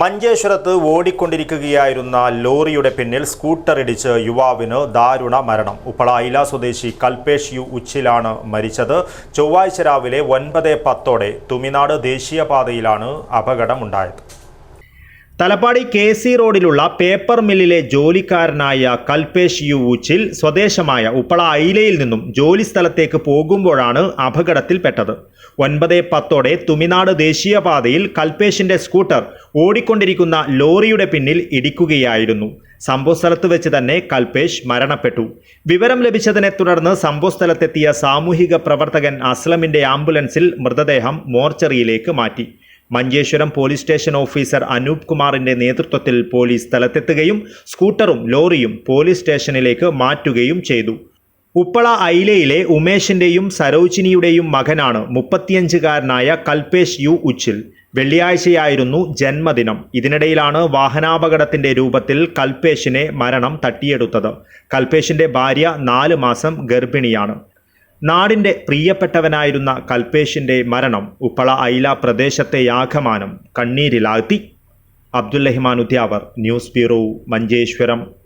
മഞ്ചേശ്വരത്ത് ഓടിക്കൊണ്ടിരിക്കുകയായിരുന്ന ലോറിയുടെ പിന്നിൽ സ്കൂട്ടർ ഇടിച്ച് യുവാവിന് ദാരുണ മരണം. ഉപ്പള ഐല സ്വദേശി കൽപേഷ് യു ഉച്ചിലാണ് മരിച്ചത്. ചൊവ്വാഴ്ച രാവിലെ ഒൻപത് പത്തോടെ തുമിനാട് ദേശീയപാതയിലാണ് അപകടമുണ്ടായത്. തലപ്പാടി കെ സി റോഡിലുള്ള പേപ്പർ മില്ലിലെ ജോലിക്കാരനായ കൽപേഷ് യു സ്വദേശമായ ഉപ്പള ഐലയിൽ നിന്നും ജോലി സ്ഥലത്തേക്ക് പോകുമ്പോഴാണ് അപകടത്തിൽപ്പെട്ടത്. ഒൻപത് പത്തോടെ തുമിനാട് ദേശീയപാതയിൽ കൽപേഷിന്റെ സ്കൂട്ടർ ഓടിക്കൊണ്ടിരിക്കുന്ന ലോറിയുടെ പിന്നിൽ ഇടിക്കുകയായിരുന്നു. സംഭവസ്ഥലത്ത് വെച്ച് തന്നെ കൽപേഷ് മരണപ്പെട്ടു. വിവരം ലഭിച്ചതിനെ തുടർന്ന് സംഭവസ്ഥലത്തെത്തിയ സാമൂഹിക പ്രവർത്തകൻ അസ്ലമിന്റെ ആംബുലൻസിൽ മൃതദേഹം മോർച്ചറിയിലേക്ക് മാറ്റി. Manjeshwaram police station officer Anoop കുമാറിന്റെ നേതൃത്വത്തിൽ പോലീസ് സ്ഥലത്തെത്തുകയും സ്കൂട്ടറും ലോറിയും പോലീസ് സ്റ്റേഷനിലേക്ക് മാറ്റുകയും ചെയ്തു. ഉപ്പള ഐലയിലെ ഉമേഷിന്റെയും സരോജിനിയുടെയും മകനാണ് മുപ്പത്തിയഞ്ചുകാരനായ കൽപേഷ് യു ഉച്ചിൽ. വെള്ളിയാഴ്ചയായിരുന്നു ജന്മദിനം. ഇതിനിടയിലാണ് വാഹനാപകടത്തിന്റെ രൂപത്തിൽ കൽപേഷിനെ മരണം തട്ടിയെടുത്തത്. കൽപേഷിന്റെ ഭാര്യ നാല് മാസം ഗർഭിണിയാണ്. നാടിന്റെ പ്രിയപ്പെട്ടവനായിരുന്ന കൽപേഷിന്റെ മരണം ഉപ്പള ഐല പ്രദേശത്തെ യാഗമാനം കണ്ണീരിലാഴ്ത്തി. Abdul Rahman Udyavar news bureau Manjeshwaram.